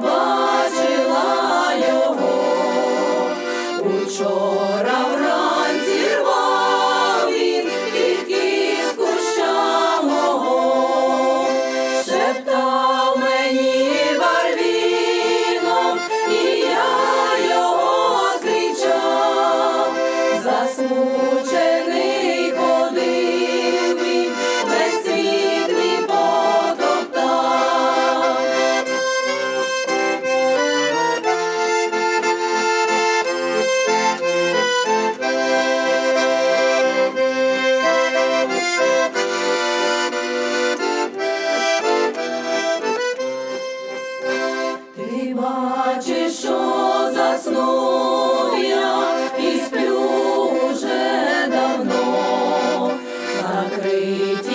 бачила його. учора. Бачиш, що заснув я і сплю вже давно, закриті